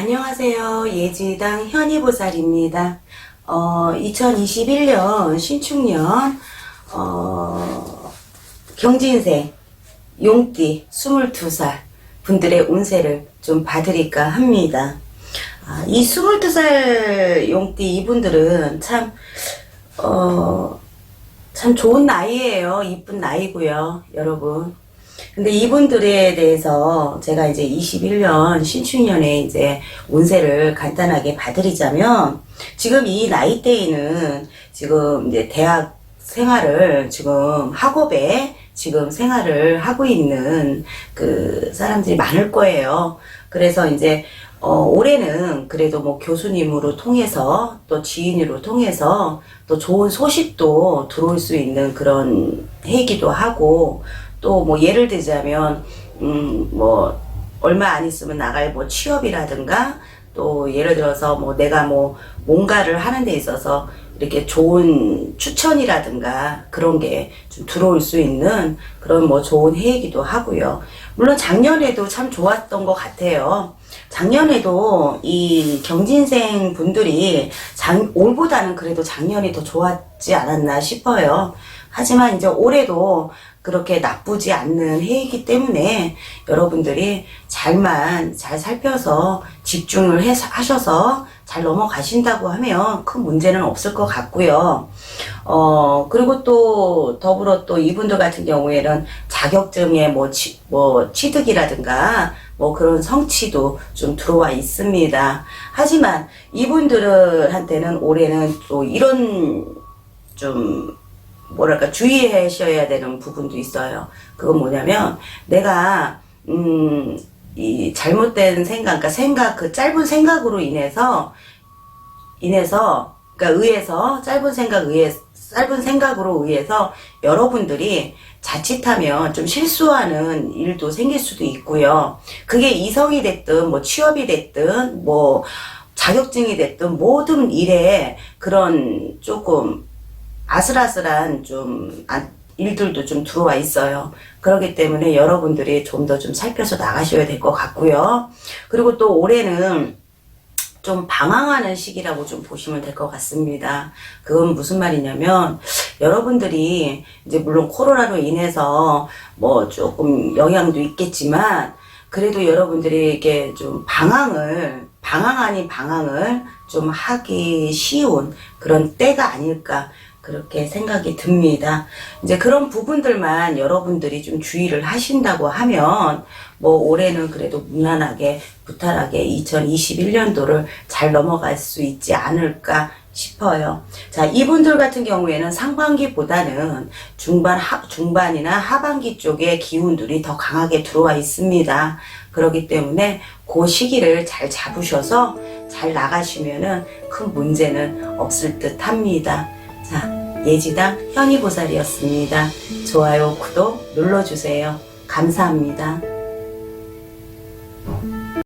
안녕하세요. 예지당 현이보살입니다. 어, 2021년 신축년, 어, 경진생, 용띠 22살 분들의 운세를 좀 봐드릴까 합니다. 아, 이 22살 용띠 이분들은 참, 어, 참 좋은 나이예요. 이쁜 나이고요, 여러분. 근데 이분들에 대해서 제가 이제 21년 신축년에 이제 운세를 간단하게 봐드리자면 지금 이 나이대에는 지금 이제 대학 생활을 지금 학업에 지금 생활을 하고 있는 그 사람들이 많을 거예요. 그래서 이제 어, 올해는 그래도 뭐 교수님으로 통해서 또 지인으로 통해서 또 좋은 소식도 들어올 수 있는 그런 해이기도 하고 또 뭐 예를 들자면 음뭐 얼마 안 있으면 나갈 뭐 취업이라든가 또 예를 들어서 뭐 내가 뭐 뭔가를 하는 데 있어서 이렇게 좋은 추천이라든가 그런 게 좀 들어올 수 있는 그런 뭐 좋은 해이기도 하고요. 물론 작년에도 참 좋았던 것 같아요. 작년에도 이 경진생 분들이 작, 올보다는 그래도 작년이 더 좋았지 않았나 싶어요. 하지만 이제 올해도 그렇게 나쁘지 않는 해이기 때문에 여러분들이 잘만 잘 살펴서 집중을 해서 하셔서 잘 넘어가신다고 하면 큰 문제는 없을 것 같고요. 어, 그리고 또 더불어 또 이분들 같은 경우에는 자격증의 뭐, 취, 뭐 취득이라든가 뭐 그런 성취도 좀 들어와 있습니다. 하지만 이분들한테는 올해는 또 이런 좀 뭐랄까 주의하셔야 되는 부분도 있어요. 그건 뭐냐면 내가 음, 이 잘못된 생각, 그러니까 생각 그 짧은 생각으로 인해서 인해서 그러니까 의해서 짧은 생각 의해 짧은 생각으로 의해서 여러분들이 자칫하면 좀 실수하는 일도 생길 수도 있고요. 그게 이성이 됐든 뭐 취업이 됐든 뭐 자격증이 됐든 모든 일에 그런 조금 아슬아슬한 좀 안- 일들도 좀 들어와 있어요. 그렇기 때문에 여러분들이 좀더좀 살펴서 나가셔야 될 것 같고요. 그리고 또 올해는 좀 방황하는 시기라고 좀 보시면 될 것 같습니다. 그건 무슨 말이냐면 여러분들이 이제 물론 코로나로 인해서 뭐 조금 영향도 있겠지만 그래도 여러분들이 이게 좀 방황을 방황 아닌 방황을 좀 하기 쉬운 그런 때가 아닐까 그렇게 생각이 듭니다. 이제 그런 부분들만 여러분들이 좀 주의를 하신다고 하면 뭐 올해는 그래도 무난하게 무탈하게 2021년도를 잘 넘어갈 수 있지 않을까 싶어요. 자, 이분들 같은 경우에는 상반기보다는 중반, 하, 중반이나 하반기 쪽에 기운들이 더 강하게 들어와 있습니다. 그렇기 때문에 그 시기를 잘 잡으셔서 잘 나가시면은 큰 문제는 없을 듯 합니다. 자, 예지당 현이보살이었습니다. 좋아요, 구독 눌러주세요. 감사합니다.